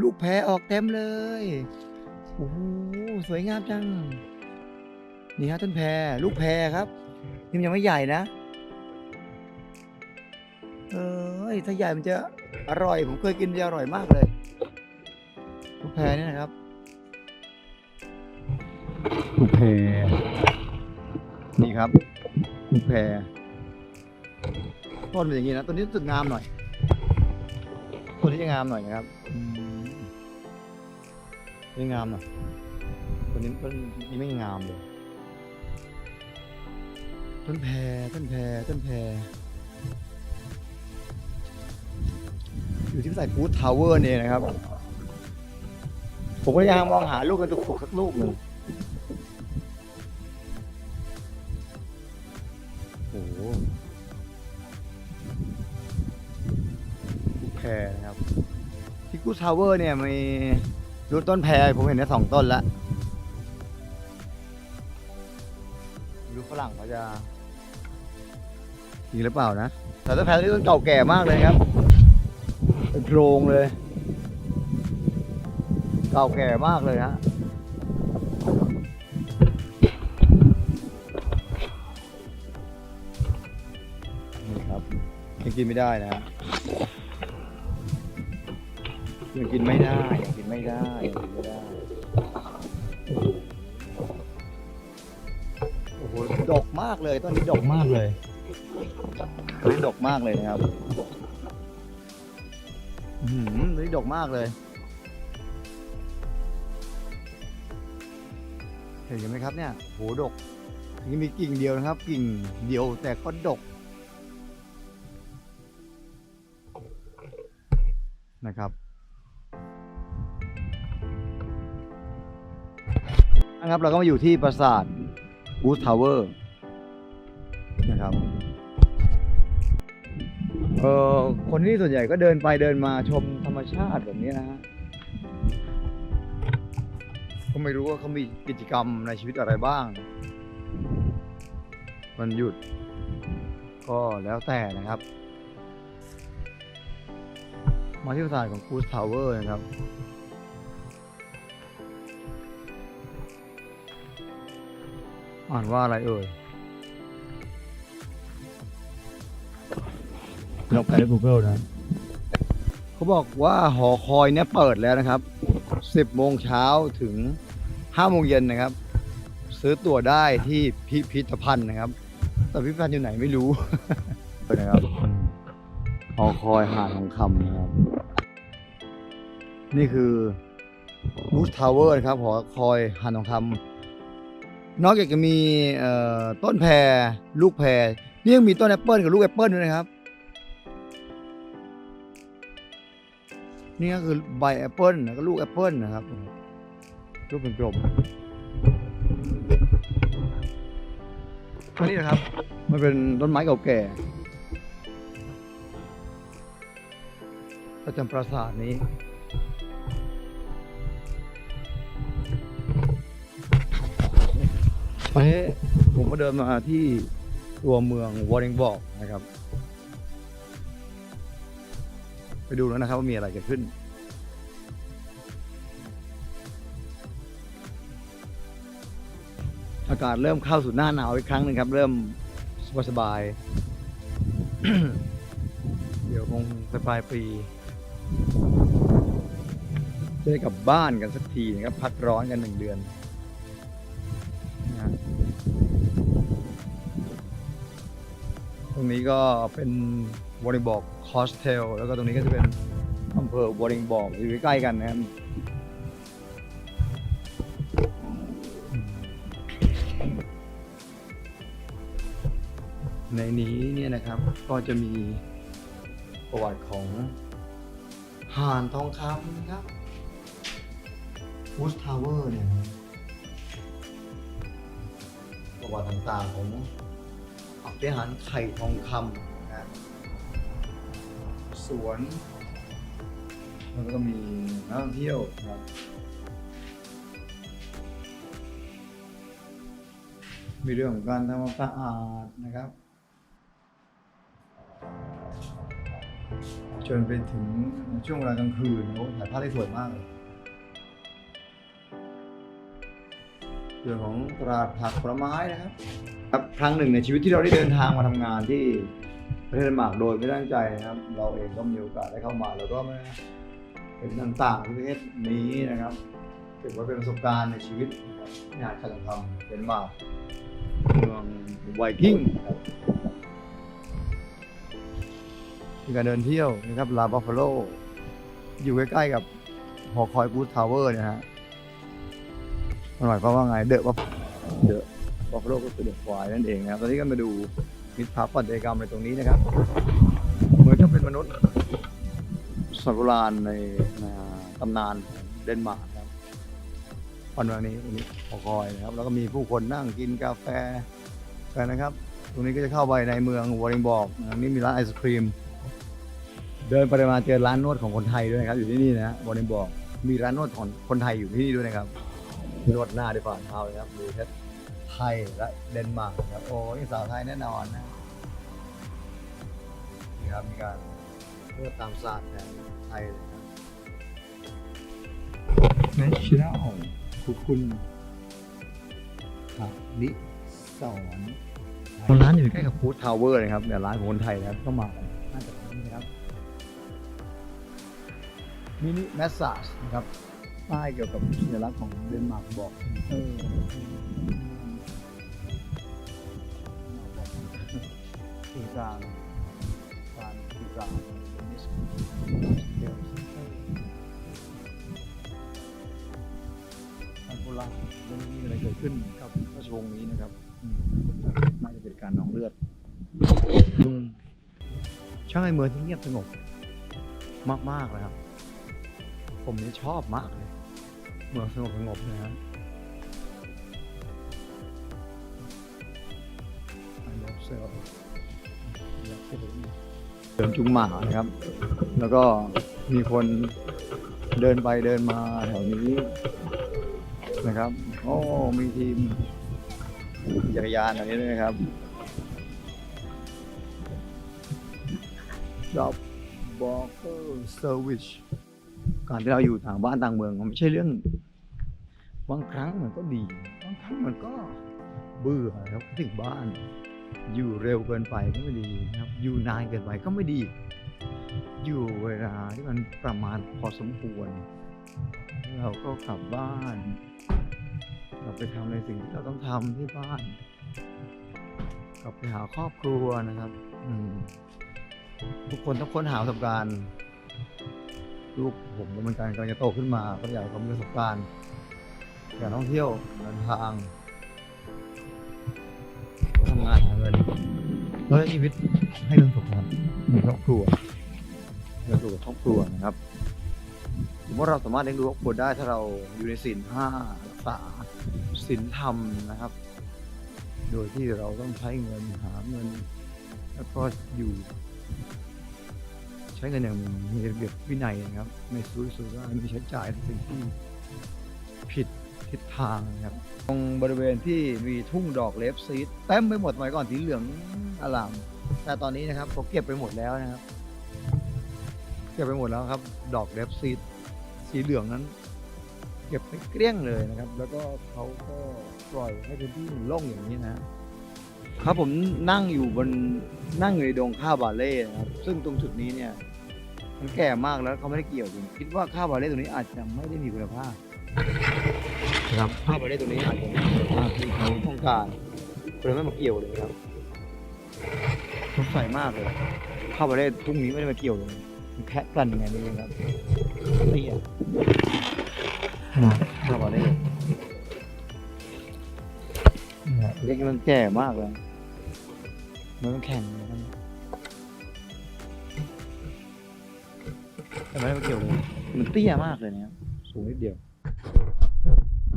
ลูกแพรออกเต็มเลย โอ้โห สวยงามจัง นี่ฮะต้นแพรลูกแพรครับ นี่มันยังไม่ใหญ่นะ เอ้ย ถ้าใหญ่มันจะอร่อย ผมเคยกินจะอร่อยมากเลย ลูกแพรนี่นะครับ ลูกแพรนี่ครับ ลูกแพรต้นเป็นอย่างนี้นะ ต้นนี้รู้สึกงามหน่อยต้นนี้จะงามหน่อยนะครับ นี่งามหน่อยต้นนี้ต้นนี้ไม่งามเลย ต้นแพรต้นแพรต้นแพรอยู่ที่สายฟูดทาวเวอร์นี่นะครับ ผมก็ยังมองหาลูกกระตุกสักลูกหนึ่งโอ้โหแพรนะครับที่กูทาวเวอร์เนี่ยมี รูต้นแพรผมเห็นได้สองต้นแล้วไม่รู้ฝรั่งเขาจะจริงหรือเปล่านะ แต่ต้นแพรที่ต้นเก่าแก่มากเลยครับ เป็นโพรงเลย เก่าแก่มากเลยฮะนี่ครับยังกินไม่ได้นะฮะ ยังกินไม่ได้ยังกินไม่ได้ยังกินไม่ได้ โอ้โห ดกมากเลยต้นนี้ดกมากเลยต้นนี้ดกมากเลยนะครับ อือหือต้นนี้ดกมากเลยเห็นไหมครับเนี่ยโหดกนี่มีกิ่งเดียวนะครับ กิ่งเดียวแต่ก็ดกนะครับ นะครับเราก็มาอยู่ที่ปราสาทบูสทาวเวอร์นะครับเอ่อคนที่ส่วนใหญ่ก็เดินไปเดินมาชมธรรมชาติแบบนี้นะฮะก็ไม่รู้ว่าเขามีกิจกรรมในชีวิตอะไรบ้างมันหยุด ก็แล้วแต่นะครับ มาที่ปราสาทของคูสทาวเวอร์นะครับ อ่านว่าอะไรเอ่ยลองไปใน Google นะเขาบอกว่าหอคอยเนี่ยเปิดแล้วนะครับ 10โมงเช้าถึง5โมงเย็นนะครับ ซื้อตั๋วได้ที่พิพิธภัณฑ์นะครับ แต่พิพิธภัณฑ์อยู่ไหนไม่รู้ นะครับหอคอยหาดทองคำนะครับ นี่คือบูสทาวเวอร์นะครับหอคอยหาดทองคำ นอกจากจะมีต้นแพรลูกแพรนี่ยังมีต้นแอปเปิลกับลูกแอปเปิลด้วยนะครับ นี่ก็คือใบแอปเปิลแล้วก็ลูกแอปเปิลนะครับลูกเป็นกลมอันนี้นะครับ มันเป็นต้นไม้เก่าแก่ประจำปราสาทนี้ วันนี้ผมก็เดินมาที่ตัวเมืองวอร์ริงบอกนะครับ ไปดูแล้วนะครับว่ามีอะไรเกิดขึ้น อากาศเริ่มเข้าสู่หน้าหนาวอีกครั้งหนึ่งครับ เริ่มสบายๆเดี๋ยวคงปลายปีจะได้กลับบ้านกันสักทีนะครับ พักร้อนกันหนึ่งเดือน ตรงนี้ก็เป็นวอริงบอกคอสเทลแล้วก็ตรงนี้ก็จะเป็นอำเภอวอริงบอกอยู่ใกล้กันนะครับในนี้เนี่ยนะครับก็จะมีประวัติของห่านทองคำนะครับฟูสทาวเวอร์เนี่ยประวัติต่างๆของ อับเดหารไข่ทองคำนะสวนแล้วก็มีนักท่องเที่ยวนะครับมีเรื่องของการทำความสะอาดนะครับ จนไปถึงช่วงเวลากลางคืนโอ้ถ่ายภาพได้สวยมากเลยเรื่องของตลาดผักผลไม้นะครับ ครับครั้งหนึ่งในชีวิตที่เราได้เดินทางมาทำงานที่ประเทศเดนมาร์กโดยไม่ตั้งใจนะครับ เราเองก็มีโอกาสได้เข้ามา แล้วก็มาเป็นต่างๆที่ประเทศนี้นะครับถือว่าเป็นประสบการณ์ในชีวิตงานการทำเดนมาร์กเมืองไวกิ้งมีการเดินเที่ยวนะครับลาบัฟฟาโลอยู่ใกล้ๆกับหอคอยกูดทาวเวอร์นะฮะมันหมายความว่าไงเดอะบัฟ เดอะบัฟฟาโลก็คือเด็กควายนั่นเองนะครับ ตอนนี้ก็มาดูมิตรภาพปัตยกรรมในตรงนี้นะครับ เหมือนกับเป็นมนุษย์สัตว์โบราณในในตำนานเดนมาร์กครับวันวันนี้ตรงนี้หอคอยนะครับ แล้วก็มีผู้คนนั่งกินกาแฟกันนะครับ ตรงนี้ก็จะเข้าไปในเมืองวอริงบอกน,นี่มีร้านไอศครีม เดินไปมาเจอร้านนวดของคนไทยด้วยนะครับ อยู่ที่นี่นะวอริงบอกมีร้านนวดของคนไทยอยู่ที่นี่ด้วยนะครับนวดหน้าด้วยฝ่าเท้าเลยครับดูแค่ ไทยและเดนมาร์กครับโอ้นี่สาวไทยแน่นอนนะนี่ครับมีการเลือกตามศาสตร์แผนไทยเลยครับแมชชีน่าคุณคุณครับนิสอนร้านอยู่ใกล้กับฟู้ดทาวเวอร์นะครับเนี่ยร้านของคนไทยนะครับก็มากันน่าจะที่นี่นะครับมินิแมสซาจนะครับป้ายเกี่ยวกับสัญลักษณ์ของเดนมาร์กบอกเออ สื่อสารการสื่อสารอันโบราณไม่มีอะไรเกิดขึ้นกับราชวงศ์นี้นะครับอืมน่าจะเป็นการหนองเลือดอืมช่างไอเมืองที่เงียบสงบมากๆเลยครับ ผมนี่ชอบมากเลย เมืองสงบสงบนะฮะ เดินจุงหมานะครับ แล้วก็มีคนเดินไปเดินมาแถวนี้นะครับ โอ้ มีทีมจักรยานแถวนี้ด้วยนะครับ Job Walker Service การที่เราอยู่ต่างบ้านต่างเมืองมันไม่ใช่เรื่อง บางครั้งมันก็ดี บางครั้งมันก็เบื่อครับถึงบ้าน อยู่เร็วเกินไปก็ไม่ดีนะครับ อยู่นานเกินไปก็ไม่ดี อยู่เวลาที่มันประมาณพอสมควร เราก็กลับบ้าน เราไปทำในสิ่งที่เราต้องทำที่บ้าน กลับไปหาครอบครัวนะครับ อืมทุกคนต้องค้นหาประสบการณ์ลูกผมก็เหมือนกันกำลังจะโตขึ้นมาก็อยากให้เขามีประสบการณ์อยากท่องเที่ยวเดินทาง ทำงานหาเงินแล้วใช้ชีวิตให้มีความสุขครับมีครอบครัวเลี้ยงดูกับครอบครัวนะครับผมว่าเราสามารถเลี้ยงดูครอบครัวได้ถ้าเราอยู่ในศีลห้ารักษาศีลธรรมนะครับ โดยที่เราต้องใช้เงินหาเงิน แล้วก็อยู่ ใช้เงินอย่างมีระเบียบวินัยนะครับ ไม่ซุรุ่ยสุร่ายไม่ใช้จ่ายในสิ่งที่ผิด ทิศทางนะครับ ตรงบริเวณที่มีทุ่งดอกเลฟซีดเต็มไปหมดสมัยก่อนสีเหลืองอลาม แต่ตอนนี้นะครับเขาเก็บไปหมดแล้วนะครับ เก็บไปหมดแล้วครับ ดอกเลฟซีดสีเหลืองนั้น เก็บไปเกลี้ยงเลยนะครับ แล้วก็เขาก็ปล่อยให้พื้นที่โล่งอย่างนี้นะครับผมนั่งอยู่บนนั่งอยู่ในดงข้าวบาเล่นะครับซึ่งตรงจุดนี้เนี่ยมันแก่มากแล้วเขาไม่ได้เกี่ยวผมคิดว่าข้าวบาเล่ตรงนี้อาจจะไม่ได้มีคุณภาพ นะครับข้าวบาเล่ตรงนี้อาจจะไม่มีคุณภาพที่เขาต้องการเลยไม่มาเกี่ยวเลยครับสงสัยมากเลยข้าวบาเล่พรุ่งนี้ไม่ได้มาเกี่ยวเลยมันแค่กลั่นยังไงไม่รู้ครับเตี้ยนะข้าวบาเล่เนี่ยเล็กมันแก่มากเลยมันต้องแข่งเลยนะแต่ไม่ได้มาเกี่ยวเลยมันเตี้ยมากเลยนะครับสูงนิดเดียว